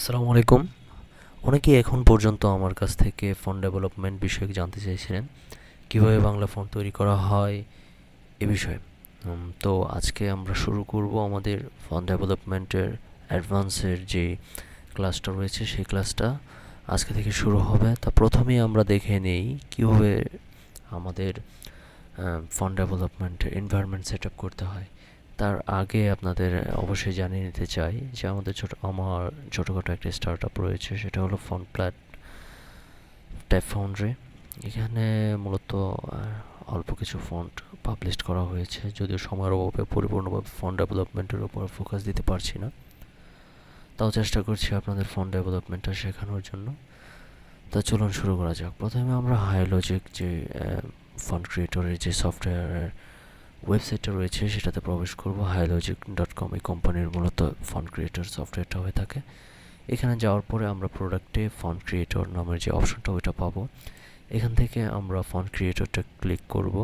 আসসালামু আলাইকুম। অনেকেই এখন পর্যন্ত আমার কাছ থেকে ফন্ট ডেভেলপমেন্ট বিষয়ে জানতে চেয়েছিলেন কীভাবে বাংলা ফোন তৈরি করা হয় এ বিষয়ে। তো আজকে আমরা শুরু করব আমাদের ফন্ট ডেভেলপমেন্টের অ্যাডভান্সের যে ক্লাসটা রয়েছে সেই ক্লাসটা। আজকে থেকে শুরু হবে। তা প্রথমেই আমরা দেখে নেই কীভাবে আমাদের ফন্ট ডেভেলপমেন্টের এনভায়রনমেন্ট সেট আপ করতে হয়। তার আগে আপনাদের অবশ্যই জানিয়ে নিতে চাই যে আমাদের ছোট, আমার ছোটোখাটো একটা স্টার্ট আপ রয়েছে, সেটা হলো ফন্ট প্ল্যাট ট্যাপ ফাউন্ড্রি এখানে মূলত অল্প কিছু ফন্ট পাবলিশ করা হয়েছে, যদিও সময়ের অভাবে পরিপূর্ণভাবে ফন্ট ডেভেলপমেন্টের উপর ফোকাস দিতে পারছি না। তাও চেষ্টা করছি আপনাদের ফন্ট ডেভেলপমেন্টটা শেখানোর জন্য। তা চলুন শুরু করা যাক। প্রথমে আমরা হাইলজিক যে ফন্ট ক্রিয়েটরের যে সফটওয়্যারের ওয়েবসাইটটা রয়েছে, সেটাতে প্রবেশ করব। হাইলজিক ডট কম এই কোম্পানির মূলত ফন্ট ক্রিয়েটর সফটওয়্যারটা হয়ে থাকে। এখানে যাওয়ার পরে আমরা প্রোডাক্টে ফন্ট ক্রিয়েটর নামের যে অপশনটা ওইটা পাবো। এখান থেকে আমরা ফন্ট ক্রিয়েটরটা ক্লিক করব।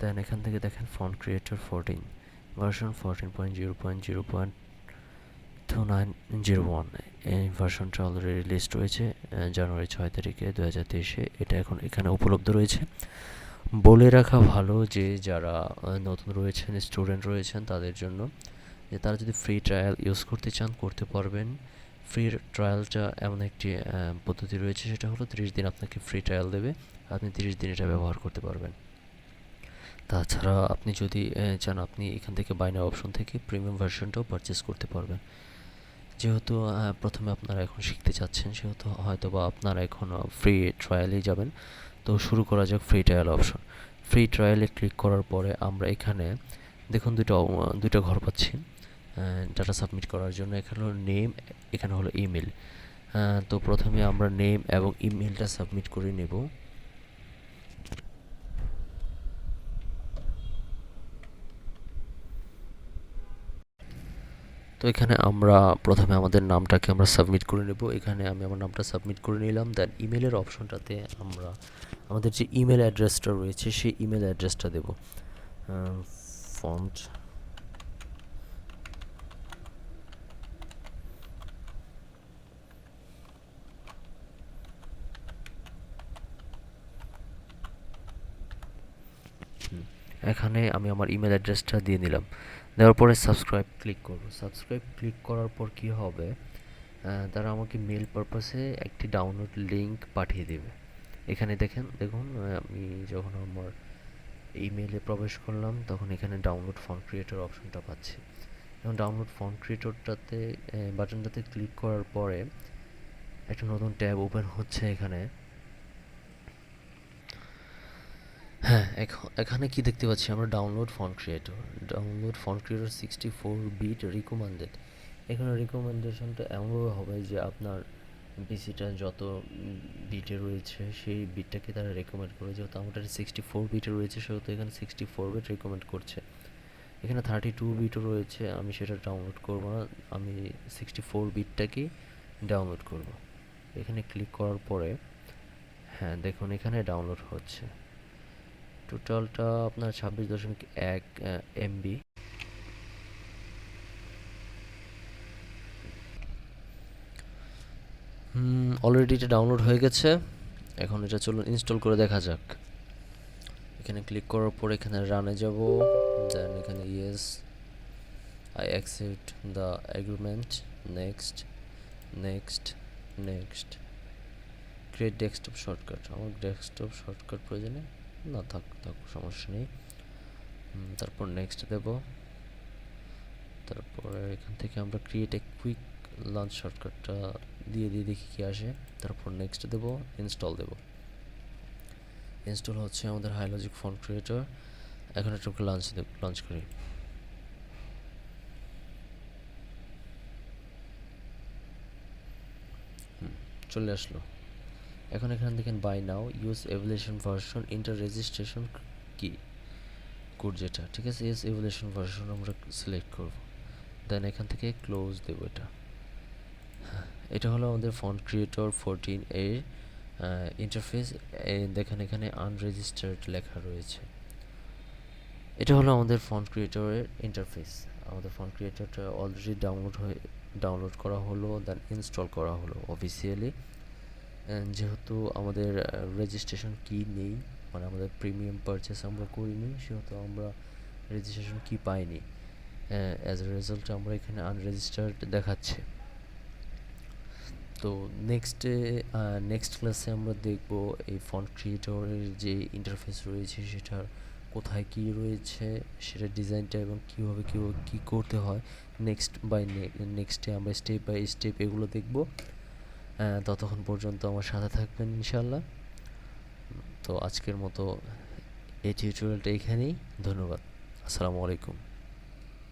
দেন এখান থেকে দেখেন font creator fourteen version fourteen point zero point zero point two nine zero one এই ভার্সনটা অলরেডি লিস্ট রয়েছে জানুয়ারি ছয় তারিখে দু হাজার তেইশে। এটা এখন এখানে উপলব্ধ রয়েছে। বলে রাখা ভালো যে যারা নতুন রয়েছেন স্টুডেন্ট রয়েছেন তাদের জন্য, যে তারা যদি ফ্রি ট্রায়াল ইউজ করতে চান, করতে পারবেন। ফ্রি ট্রায়ালটা এমন একটি পদ্ধতি রয়েছে, সেটা হলো তিরিশ দিন আপনাকে ফ্রি ট্রায়াল দেবে, আপনি তিরিশ দিন এটা ব্যবহার করতে পারবেন। তাছাড়া আপনি যদি চান আপনি এখান থেকে বাইনার অপশন থেকে প্রিমিয়াম ভার্সনটাও পারচেস করতে পারবেন। যেহেতু প্রথমে আপনারা এখন শিখতে চাচ্ছেন, সেহেতু হয়তো বা আপনারা এখন ফ্রি ট্রায়ালেই যাবেন। তো শুরু করা যাক ফ্রি ট্রায়াল অপশন ফ্রি ট্রায়ালে ক্লিক করার পরে আমরা এখানে দেখুন দুটো দুটো ঘর পাচ্ছি ডাটা সাবমিট করার জন্য। এখানে হলো নেম এখানে হলো ইমেল তো প্রথমে আমরা নেম এবং ইমেলটা সাবমিট করে নেব। তো এখানে আমরা প্রথমে আমাদের নামটাকে আমরা সাবমিট করে নেব। এখানে আমি আমার নামটা সাবমিট করে নিলাম। দেন ইমেলের অপশনটাতে আমরা আমাদের যে ইমেল অ্যাড্রেসটা রয়েছে, সেই ইমেল অ্যাড্রেসটা দেব। ফন্ট এখানে আমি আমার ইমেল অ্যাড্রেসটা দিয়ে নিলাম। দেওয়ার পরে সাবস্ক্রাইব ক্লিক করব। সাবস্ক্রাইব ক্লিক করার পর কি হবে? তারা আমাকে মেল পারপাসে একটি ডাউনলোড লিংক পাঠিয়ে দেবে। এখানে দেখেন, দেখুন আমি যখন আমার ইমেলে প্রবেশ করলাম, তখন এখানে ডাউনলোড ফন্ট ক্রিয়েটর অপশনটা পাচ্ছি। এবং ডাউনলোড ফন্ট ক্রিয়েটরটাতে বাটনটাতে ক্লিক করার পরে একটা নতুন ট্যাব ওপেন হচ্ছে এখানে। হ্যাঁ এখ- এখানে কি দেখতে পাচ্ছি? আমরা download font creator download font creator sixty four bit recommended এখানে রিকমেন্ডেশনটা এমনভাবে হবে যে আপনার পিসিটা যত বিটে রয়েছে, সেই বিটটাকে তারা রেকমেন্ড করে যেহেতু আমাদের সিক্সটি ফোর বিটে রয়েছে, সেহেতু এখানে সিক্সটি ফোর বিট রেকমেন্ড করছে। এখানে থার্টি টু বিটও রয়েছে, আমি সেটা ডাউনলোড করব না, আমি সিক্সটি ফোর বিটটাকেই ডাউনলোড করব। এখানে ক্লিক করার পরে হ্যাঁ দেখুন, এখানে ডাউনলোড হচ্ছে। টোটালটা আপনার ছাব্বিশ দশমিক এক এমবি অলরেডি এটা ডাউনলোড হয়ে গেছে। এখন এটা চলুন ইনস্টল করে দেখা যাক। এখানে ক্লিক করার পর এখানে রানে যাব। দেন এখানে yes I accept the agreement next next next create desktop shortcut আমার ডেস্কটপ শর্টকাট প্রয়োজনে না, থাক থাক, সমস্যা নেই। তারপর নেক্সট দেব। তারপরে এখান থেকে আমরা ক্রিয়েট এ কুইক লঞ্চ শর্টকাটটা দিয়ে দিয়ে দেখি কি আসে। তারপর নেক্সট দেব ইনস্টল দেব। ইনস্টল হচ্ছে আমাদের হাইলজিক ফন্ট ক্রিয়েটর এখন একটু লঞ্চ লঞ্চ করি। চলে আসলো। এখন এখানে দেখেন buy now use evaluation version enter registration key code যেটা, ঠিক আছে? ইউজ এভলিউশন ভার্সন আমরা সিলেক্ট করব। দেন এখান থেকে ক্লোজ দেব এটা। এটা হলো আমাদের ফন্ট ক্রিয়েটর ফোরটিন এর ইন্টারফেস দেখেন এখানে আনরেজিস্টার্ড লেখা রয়েছে। এটা হলো আমাদের ফন্ট ক্রিয়েটরের ইন্টারফেস আমাদের ফন্ট ক্রিয়েটরটা অলরেডি ডাউনলোড হয়ে ডাউনলোড করা হলো দেন ইনস্টল করা হলো অফিসিয়ালি যেহেতু আমাদের রেজিস্ট্রেশন কি নেই মানে আমাদের প্রিমিয়াম পারচেস আমরা করিনি, সেহেতু আমরা রেজিস্ট্রেশন কি পাইনি। অ্যাজ এ রেজাল্ট আমরা এখানে আনরেজিস্টার্ড দেখাচ্ছে। তো নেক্সটে নেক্সট ক্লাসে আমরা দেখব এই ফন্ট ক্রিয়েটরের যে ইন্টারফেস রয়েছে, সেটার কোথায় কি রয়েছে সেটা ডিজাইনটা এবং কীভাবে কীভাবে কী করতে হয়। নেক্সট বাই নেক্সটে আমরা স্টেপ বাই স্টেপ এগুলো দেখব। ততক্ষণ পর্যন্ত আমার সাথে থাকবেন ইনশাল্লাহ তো আজকের মতো এই টিউটোরিয়ালটা এখানেই। ধন্যবাদ। আসসালামু আলাইকুম।